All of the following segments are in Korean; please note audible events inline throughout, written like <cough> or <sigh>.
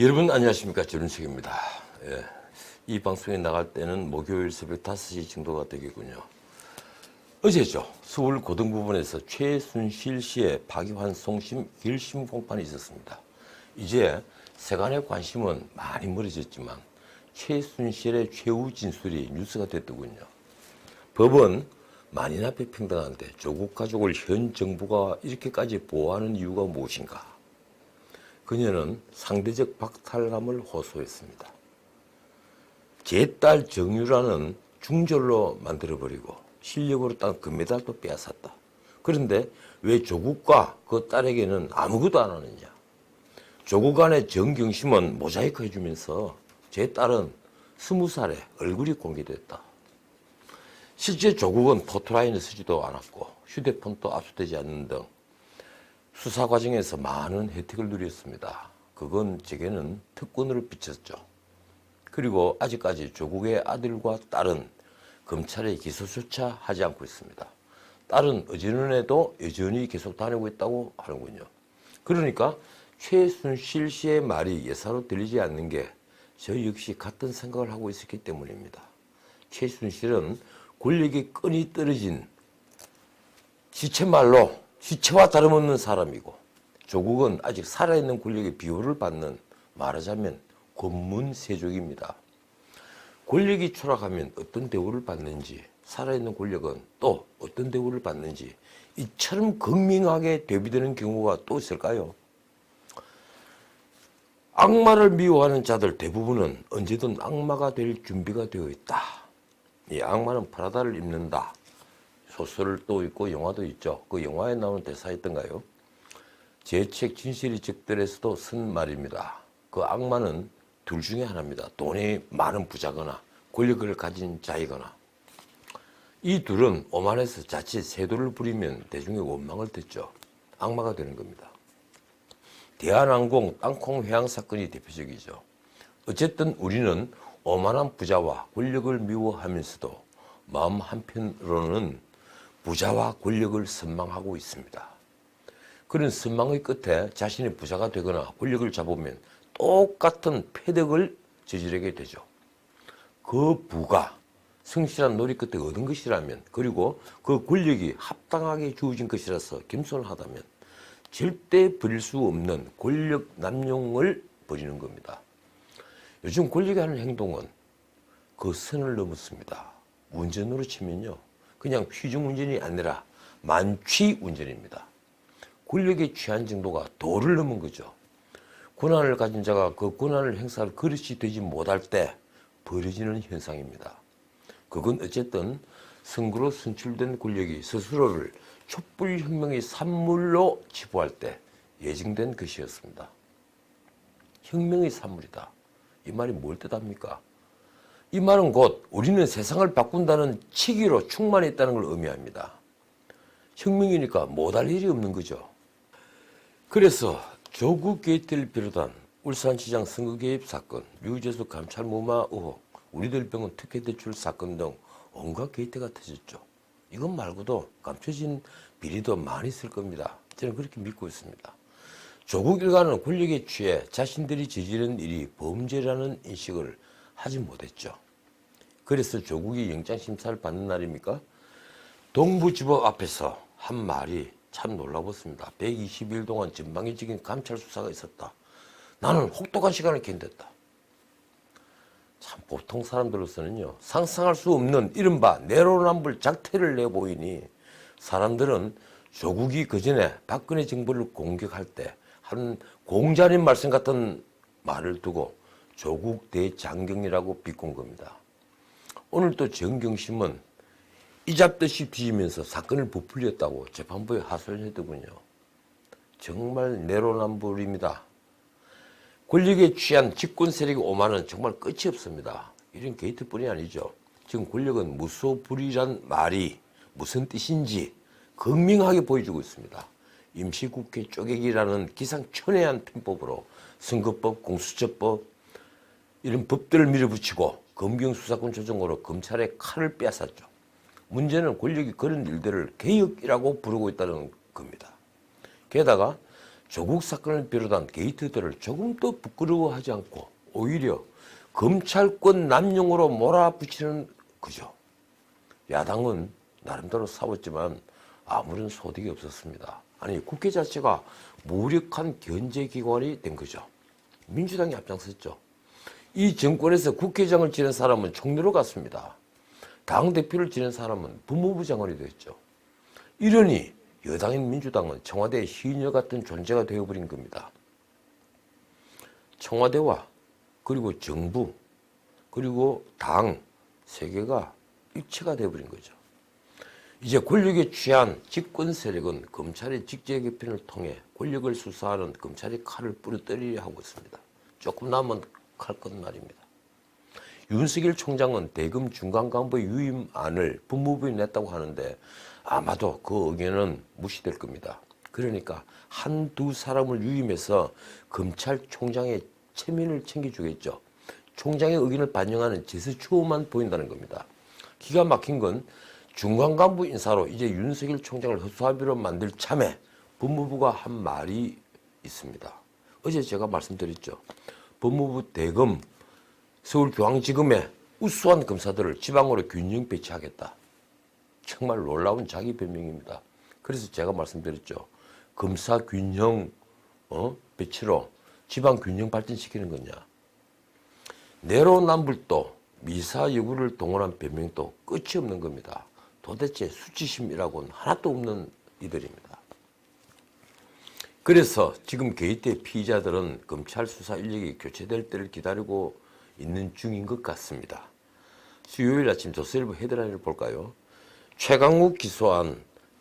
여러분 안녕하십니까 전은석입니다. 예, 이 방송에 나갈 때는 목요일 새벽 5시 정도가 되겠군요. 어제죠. 서울 고등부분에서 최순실 씨의 파기환 송심 결심 공판이 있었습니다. 이제 세간의 관심은 많이 멀어졌지만 최순실의 최후 진술이 뉴스가 됐더군요. 법은 만인 앞에 평등한데 조국 가족을 현 정부가 이렇게까지 보호하는 이유가 무엇인가? 그녀는 상대적 박탈감을 호소했습니다. 제 딸 정유라는 중절로 만들어버리고 실력으로 딴 금메달도 빼앗았다. 그런데 왜 조국과 그 딸에게는 아무것도 안 하느냐? 조국 안의 정경심은 모자이크 해주면서 제 딸은 스무 살에 얼굴이 공개됐다. 실제 조국은 포토라인을 쓰지도 않았고 휴대폰도 압수되지 않는 등 수사 과정에서 많은 혜택을 누렸습니다. 그건 제게는 특권으로 비쳤죠. 그리고 아직까지 조국의 아들과 딸은 검찰에 기소조차 하지 않고 있습니다. 딸은 어제는에도 여전히 계속 다니고 있다고 하는군요. 그러니까 최순실 씨의 말이 예사로 들리지 않는 게 저 역시 같은 생각을 하고 있었기 때문입니다. 최순실은 권력이 끈이 떨어진 지체말로 지체와 다름없는 사람이고 조국은 아직 살아있는 권력의 비호를 받는 말하자면 권문세족입니다. 권력이 추락하면 어떤 대우를 받는지 살아있는 권력은 또 어떤 대우를 받는지 이처럼 극명하게 대비되는 경우가 또 있을까요? 악마를 미워하는 자들 대부분은 언제든 악마가 될 준비가 되어 있다. 이 악마는 프라다를 입는다. 소설도 있고 영화도 있죠. 그 영화에 나오는 대사였던가요? 제 책 진실이 적들에서도 쓴 말입니다. 그 악마는 둘 중에 하나입니다. 돈이 많은 부자거나 권력을 가진 자이거나 이 둘은 오만해서 자칫 세도를 부리면 대중의 원망을 듣죠. 악마가 되는 겁니다. 대한항공 땅콩 회항 사건이 대표적이죠. 어쨌든 우리는 오만한 부자와 권력을 미워하면서도 마음 한편으로는 부자와 권력을 선망하고 있습니다. 그런 선망의 끝에 자신이 부자가 되거나 권력을 잡으면 똑같은 패덕을 저지르게 되죠. 그 부가 성실한 노력 끝에 얻은 것이라면 그리고 그 권력이 합당하게 주어진 것이라서 겸손을 하다면 절대 버릴 수 없는 권력 남용을 벌이는 겁니다. 요즘 권력이 하는 행동은 그 선을 넘었습니다. 운전으로 치면요. 그냥 휘중 운전이 아니라 만취 운전입니다. 권력에 취한 정도가 도를 넘은 거죠. 권한을 가진 자가 그 권한을 행사할 그릇이 되지 못할 때 벌어지는 현상입니다. 그건 어쨌든 선거로 선출된 권력이 스스로를 촛불혁명의 산물로 치부할 때 예정된 것이었습니다. 혁명의 산물이다. 이 말이 뭘 뜻합니까? 이 말은 곧 우리는 세상을 바꾼다는 치기로 충만했다는 걸 의미합니다. 혁명이니까 못할 일이 없는 거죠. 그래서 조국 게이트를 비롯한 울산시장 선거 개입 사건, 유재수 감찰 무마 의혹, 우리들 병원 특혜 대출 사건 등 온갖 게이트가 터졌죠. 이것 말고도 감춰진 비리도 많이 있을 겁니다. 저는 그렇게 믿고 있습니다. 조국 일가는 권력에 취해 자신들이 저지른 일이 범죄라는 인식을 하지 못했죠. 그래서 조국이 영장심사를 받는 날입니까? 동부지법 앞에서 한 말이 참 놀라웠습니다. 120일 동안 전방위적인 감찰 수사가 있었다. 나는 혹독한 시간을 견뎠다. 참 보통 사람들로서는요 상상할 수 없는 이른바 내로남불 작태를 내보이니 사람들은 조국이 그전에 박근혜 정부를 공격할 때 한 공자님 말씀 같은 말을 두고 조국 대장경이라고 비꼰 겁니다. 오늘 또 정경심은 이잡듯이 뒤지면서 사건을 부풀렸다고 재판부에 하소연 했더군요. 정말 내로남불입니다. 권력에 취한 집권 세력의 오만은 정말 끝이 없습니다. 이런 게이트뿐이 아니죠. 지금 권력은 무소불위란 말이 무슨 뜻인지 극명하게 보여주고 있습니다. 임시국회 쪼개기라는 기상천외한 편법으로 선거법, 공수처법 이런 법들을 밀어붙이고 검경수사권 조정으로 검찰의 칼을 빼앗았죠. 문제는 권력이 그런 일들을 개혁이라고 부르고 있다는 겁니다. 게다가 조국 사건을 비롯한 게이트들을 조금 더 부끄러워하지 않고 오히려 검찰권 남용으로 몰아붙이는 거죠. 야당은 나름대로 싸웠지만 아무런 소득이 없었습니다. 아니 국회 자체가 무력한 견제기관이 된 거죠. 민주당이 앞장섰죠. 이 정권에서 국회의장을 지낸 사람은 총리로 갔습니다. 당대표를 지낸 사람은 법무부 장관이 됐죠. 이러니 여당인 민주당은 청와대의 시녀 같은 존재가 되어버린 겁니다. 청와대와 그리고 정부 그리고 당 세계가 일체가 되어버린 거죠. 이제 권력에 취한 집권 세력은 검찰의 직제 개편을 통해 권력을 수사하는 검찰의 칼을 부러뜨리려 하고 있습니다. 조금 남은 칼끝 말입니다. 윤석열 총장은 대검 중간 간부 유임안을 법무부에 냈다고 하는데 아마도 그 의견은 무시될 겁니다. 그러니까 한두 사람을 유임해서 검찰총장의 체면을 챙겨주겠죠. 총장의 의견을 반영하는 제스처만 보인다는 겁니다. 기가 막힌 건 중간 간부 인사로 이제 윤석열 총장을 허수아비로 만들 참에 법무부가 한 말이 있습니다. 어제 제가 말씀드렸죠. 법무부 대검 서울중앙지검에 우수한 검사들을 지방으로 균형 배치하겠다. 정말 놀라운 자기 변명입니다. 그래서 제가 말씀드렸죠. 검사 균형 어? 배치로 지방 균형 발전시키는 거냐. 내로남불도 미사 여부를 동원한 변명도 끝이 없는 겁니다. 도대체 수치심이라고는 하나도 없는 이들입니다. 그래서 지금 게이트의 피의자들은 검찰 수사 인력이 교체될 때를 기다리고 있는 중인 것 같습니다. 수요일 아침 조선일보 헤드라인을 볼까요? 최강욱 기소한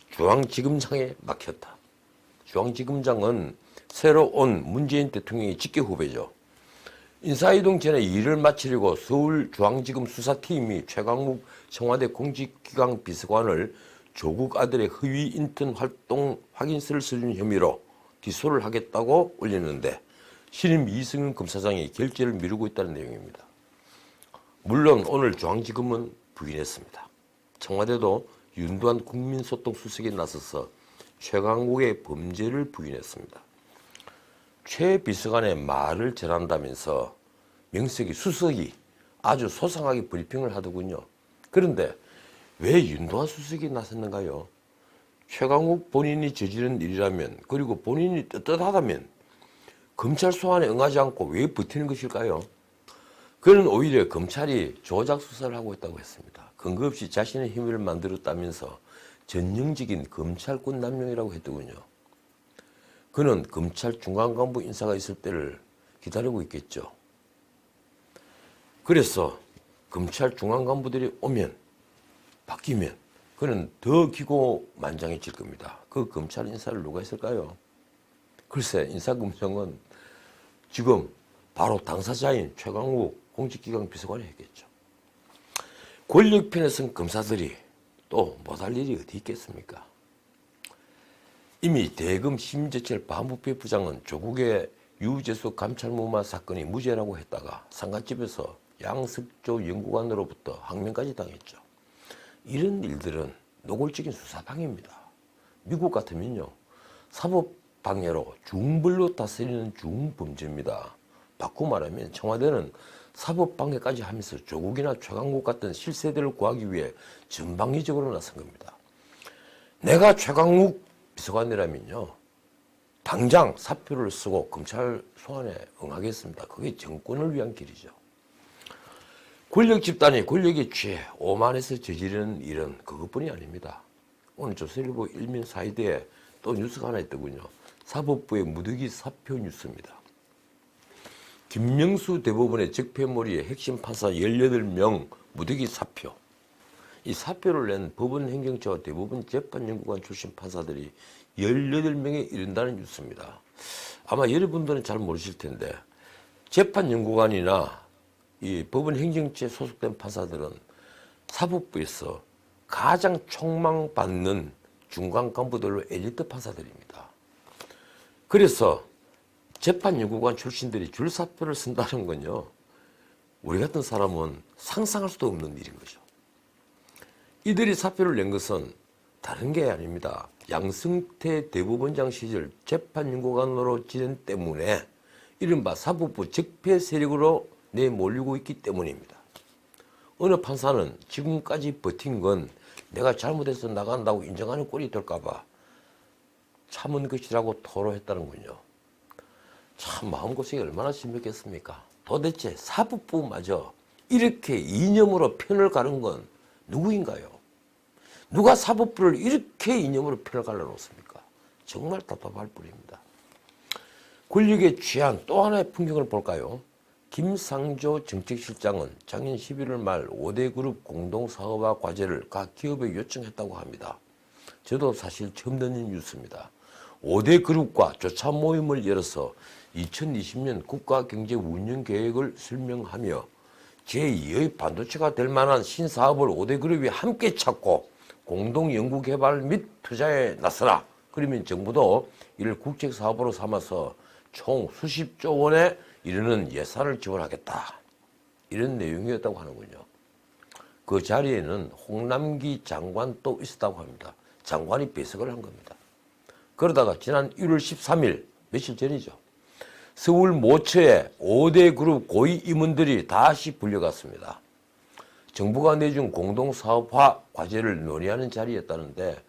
중앙지검장에 막혔다. 중앙지검장은 새로 온 문재인 대통령의 직계 후배죠. 인사이동 전에 일을 마치려고 서울중앙지검 수사팀이 최강욱 청와대 공직기강 비서관을 조국 아들의 허위 인턴 활동 확인서를 써준 혐의로 기소를 하겠다고 올렸는데 신임 이승윤 검사장이 결재를 미루고 있다는 내용입니다. 물론 오늘 중앙지검은 부인했습니다. 청와대도 윤두한 국민소통수석이 나서서 최강욱의 범죄를 부인했습니다. 최 비서관의 말을 전한다면서 명색이 수석이 아주 소상하게 브리핑을 하더군요. 그런데 왜 윤도한 수석이 나섰는가요? 최강욱 본인이 저지른 일이라면 그리고 본인이 떳떳하다면 검찰 소환에 응하지 않고 왜 버티는 것일까요? 그는 오히려 검찰이 조작 수사를 하고 있다고 했습니다. 근거 없이 자신의 힘을 만들었다면서 전형적인 검찰권 남용이라고 했더군요. 그는 검찰 중간 간부 인사가 있을 때를 기다리고 있겠죠. 그래서 검찰 중간 간부들이 오면 바뀌면 그는 더 기고만장해질 겁니다. 그 검찰 인사를 누가 했을까요? 글쎄 인사검증은 지금 바로 당사자인 최강욱 공직기강 비서관이 했겠죠. 권력편에 선 검사들이 또 못할 일이 어디 있겠습니까? 이미 대검 심재철 반부패 부장은 조국의 유재수 감찰무마 사건이 무죄라고 했다가 상가집에서 양석조 연구관으로부터 항명까지 당했죠. 이런 일들은 노골적인 수사방해입니다. 미국 같으면요. 사법방해로 중벌로 다스리는 중범죄입니다. 바꾸 말하면 청와대는 사법방해까지 하면서 조국이나 최강국 같은 실세들을 구하기 위해 전방위적으로 나선 겁니다. 내가 최강욱 비서관이라면요. 당장 사표를 쓰고 검찰 소환에 응하겠습니다. 그게 정권을 위한 길이죠. 권력 집단이 권력에 취해 오만해서 저지르는 일은 그것뿐이 아닙니다. 오늘 조선일보 일면 사이드에 또 뉴스가 하나 있더군요. 사법부의 무더기 사표 뉴스입니다. 김명수 대법원의 적폐몰이의 핵심 판사 18명 무더기 사표. 이 사표를 낸 법원 행정처와 대법원 재판연구관 출신 판사들이 18명에 이른다는 뉴스입니다. 아마 여러분들은 잘 모르실 텐데 재판연구관이나 이 법원 행정처에 소속된 판사들은 사법부에서 가장 촉망받는 중간 간부들로 엘리트 판사들입니다. 그래서 재판 연구관 출신들이 줄사표를 쓴다는 건요. 우리 같은 사람은 상상할 수도 없는 일인 거죠. 이들이 사표를 낸 것은 다른 게 아닙니다. 양승태 대법원장 시절 재판 연구관으로 지낸 때문에 이른바 사법부 적폐 세력으로 내몰리고 있기 때문입니다. 어느 판사는 지금까지 버틴 건 내가 잘못해서 나간다고 인정하는 꼴이 될까봐 참은 것이라고 토로했다는군요. 참 마음고생이 얼마나 심했겠습니까? 도대체 사법부마저 이렇게 이념으로 편을 가는 건 누구인가요? 누가 사법부를 이렇게 이념으로 편을 갈라놓습니까? 정말 답답할 뿐입니다. 권력에 취한 또 하나의 풍경을 볼까요? 김상조 정책실장은 작년 11월 말 5대 그룹 공동사업화 과제를 각 기업에 요청했다고 합니다. 저도 사실 처음 듣는 뉴스입니다. 5대 그룹과 조차 모임을 열어서 2020년 국가경제 운영 계획을 설명하며 제2의 반도체가 될 만한 신사업을 5대 그룹이 함께 찾고 공동 연구 개발 및 투자에 나서라. 그러면 정부도 이를 국책 사업으로 삼아서 총 수십 조 원에 이르는 예산을 지원하겠다. 이런 내용이었다고 하는군요. 그 자리에는 홍남기 장관도 있었다고 합니다. 장관이 배석을 한 겁니다. 그러다가 지난 1월 13일 며칠 전이죠. 서울 모처에 5대 그룹 고위 임원들이 다시 불려갔습니다. 정부가 내준 공동사업화 과제를 논의하는 자리였다는데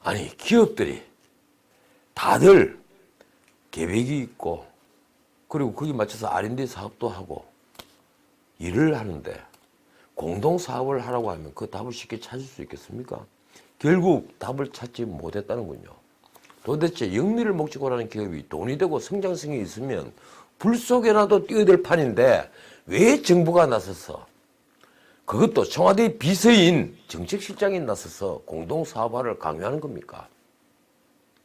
아니 기업들이 다들 계획이 있고 그리고 거기 맞춰서 R&D 사업도 하고 일을 하는데 공동사업을 하라고 하면 그 답을 쉽게 찾을 수 있겠습니까? 결국 답을 찾지 못했다는군요. 도대체 영리를 목적으로 하는 기업이 돈이 되고 성장성이 있으면 불 속에라도 뛰어들 판인데 왜 정부가 나서서 그것도 청와대 비서인 정책실장이 나서서 공동사업화를 강요하는 겁니까?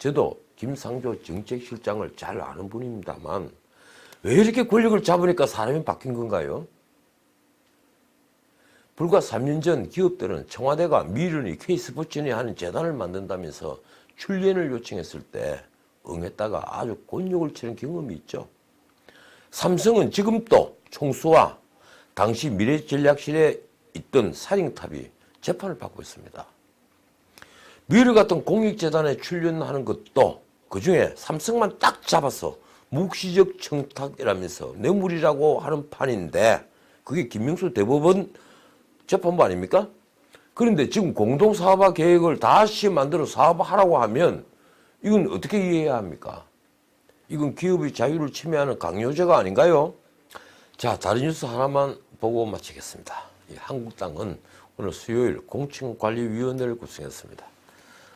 저도 김상조 정책실장을 잘 아는 분입니다만 왜 이렇게 권력을 잡으니까 사람이 바뀐 건가요? 불과 3년 전 기업들은 청와대가 미련이 K스포츠니 하는 재단을 만든다면서 출연을 요청했을 때 응했다가 아주 곤욕을 치는 경험이 있죠. 삼성은 지금도 총수와 당시 미래전략실에 있던 사령탑이 재판을 받고 있습니다. 미르 같은 공익재단에 출연하는 것도 그 중에 삼성만 딱 잡아서 묵시적 청탁이라면서 뇌물이라고 하는 판인데 그게 김명수 대법원 재판부 아닙니까? 그런데 지금 공동사업화 계획을 다시 만들어 사업하라고 하면 이건 어떻게 이해해야 합니까? 이건 기업의 자유를 침해하는 강요죄가 아닌가요? 자, 다른 뉴스 하나만 보고 마치겠습니다. 이 한국당은 오늘 수요일 공천관리위원회를 구성했습니다.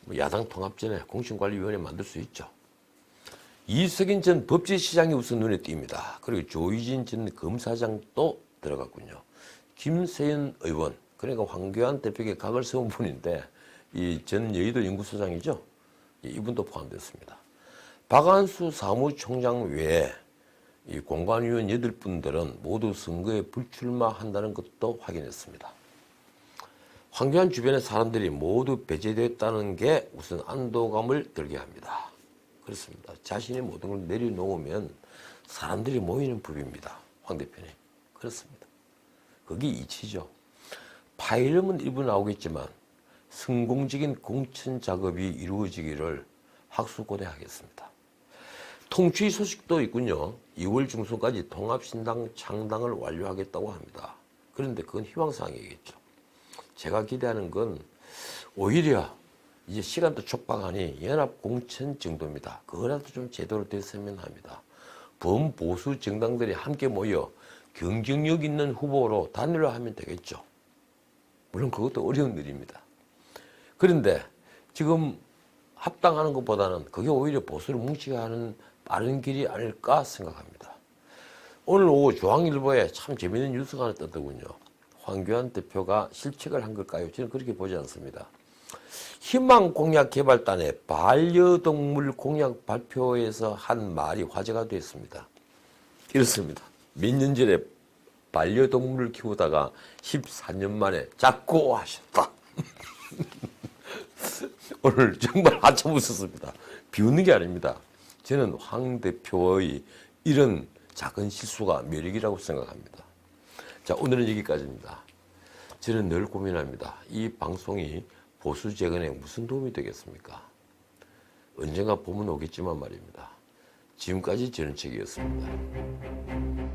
뭐 야당 통합전에 공천관리위원회 만들 수 있죠. 이석인 전 법제시장이 우선 눈에 띕니다. 그리고 조희진 전 검사장도 들어갔군요. 김세연 의원, 그러니까 황교안 대표에게 각을 세운 분인데 이 전 여의도 연구소장이죠. 이분도 포함됐습니다. 박안수 사무총장 외에 이 공관위원 8분들은 모두 선거에 불출마한다는 것도 확인했습니다. 황교안 주변의 사람들이 모두 배제됐다는 게 우선 안도감을 들게 합니다. 그렇습니다. 자신의 모든 걸 내려놓으면 사람들이 모이는 법입니다. 황 대표님. 그렇습니다. 그게 이치죠. 파일음은 일부 나오겠지만 성공적인 공천 작업이 이루어지기를 학수고대하겠습니다. 통치 소식도 있군요. 2월 중순까지 통합신당 창당을 완료하겠다고 합니다. 그런데 그건 희망사항이겠죠. 제가 기대하는 건 오히려 이제 시간도 촉박하니 연합 공천 정도입니다. 그거라도 좀 제대로 됐으면 합니다. 범보수 정당들이 함께 모여 경쟁력 있는 후보로 단일화 하면 되겠죠. 물론 그것도 어려운 일입니다. 그런데 지금 합당하는 것보다는 그게 오히려 보수를 뭉치게 하는 빠른 길이 아닐까 생각합니다. 오늘 오후 중앙일보에 참 재미있는 뉴스가 하나 떴더군요. 황교안 대표가 실책을 한 걸까요? 저는 그렇게 보지 않습니다. 희망공약개발단의 반려동물 공약 발표에서 한 말이 화제가 됐습니다. 이렇습니다. 몇 년 전에 반려동물을 키우다가 14년 만에 잡고 하셨다. <laughs> 오늘 정말 한참 웃었습니다. 비웃는 게 아닙니다. 저는 황 대표의 이런 작은 실수가 매력이라고 생각합니다. 자, 오늘은 여기까지입니다. 저는 늘 고민합니다. 이 방송이 보수 재건에 무슨 도움이 되겠습니까? 언젠가 봄은 오겠지만 말입니다. 지금까지 전책이었습니다.